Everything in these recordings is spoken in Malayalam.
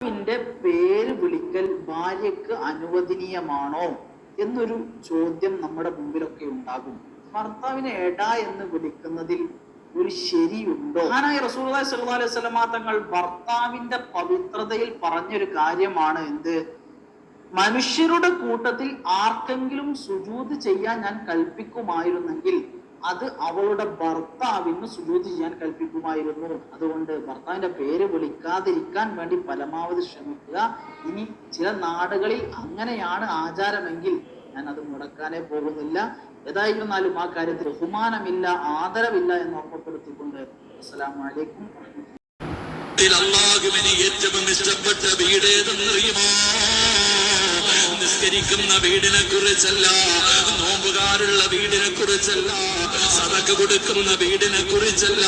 ഭർത്താവിന്റെ പേര് വിളിക്കൽ ഭാര്യക്ക് അനുവദനീയമാണോ എന്നൊരു ചോദ്യം നമ്മുടെ മുമ്പിലൊക്കെ ഉണ്ടാകും. ഭർത്താവിനെ എട എന്ന് വിളിക്കുന്നതിൽ ഒരു ശരിയുണ്ടോ? മഹാനായ റസൂലുള്ളാഹി സ്വല്ലല്ലാഹു അലൈഹി വസല്ലമ തങ്ങൾ ഭർത്താവിന്റെ പവിത്രതയിൽ പറഞ്ഞൊരു കാര്യമാണ് എന്ത്? മനുഷ്യരുടെ കൂട്ടത്തിൽ ആർക്കെങ്കിലും സുജൂത് ചെയ്യാൻ ഞാൻ കൽപ്പിക്കുമായിരുന്നെങ്കിൽ അത് അവളുടെ ഭർത്താവിന് സുജൂത് ചെയ്യാൻ കൽപ്പിക്കുമായിരുന്നു. അതുകൊണ്ട് ഭർത്താവിന്റെ പേര് വിളിക്കാതിരിക്കാൻ വേണ്ടി പരമാവധി ശ്രമിക്കുക. ഇനി ചില നാടുകളിൽ അങ്ങനെയാണ് ആചാരമെങ്കിൽ ഞാൻ അത് മുടക്കാനേ പോകുന്നില്ല. ഏതായിരുന്നാലും ആ കാര്യത്തിൽ ബഹുമാനമില്ല ആദരവില്ല എന്ന് ഓർമ്മപ്പെടുത്തിക്കൊണ്ട് വീട് ഏതെന്നറിയുമോ നിസ്കരിക്കുന്ന വീടിനെ കുറിച്ചല്ല നോമ്പുകാരുള്ള വീടിനെ കുറിച്ചല്ല സതക്ക് കൊടുക്കുന്ന വീടിനെ കുറിച്ചല്ല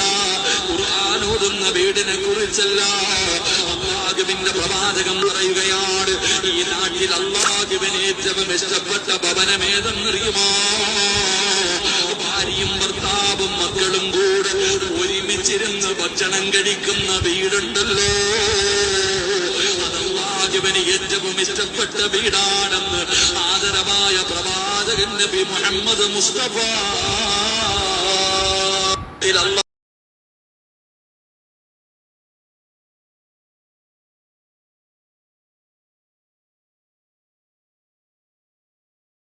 ഖുർആൻ ഓതുന്ന വീടിനെ കുറിച്ചല്ല. അള്ളാഹുവിന്റെ പ്രവാചകം പറയുകയാണ് ഈ നാട്ടിൽ അള്ളാഹുവിന് ഏറ്റവും ഇഷ്ടപ്പെട്ട ഭവനമേതെന്നറിയുമോ ഭാര്യയും ഭർത്താവും മക്കളും കൂടെ ഒരുമിച്ചിരുന്ന് ഭക്ഷണം കഴിക്കുന്ന വീടുണ്ടല്ലോ. അതല്ലാഹുവിന് ഏറ്റവും ഇഷ്ടപ്പെട്ട വീടാണെന്ന് ആദരവായ പ്രവാചകൻ നബി മുഹമ്മദ് മുസ്തഫ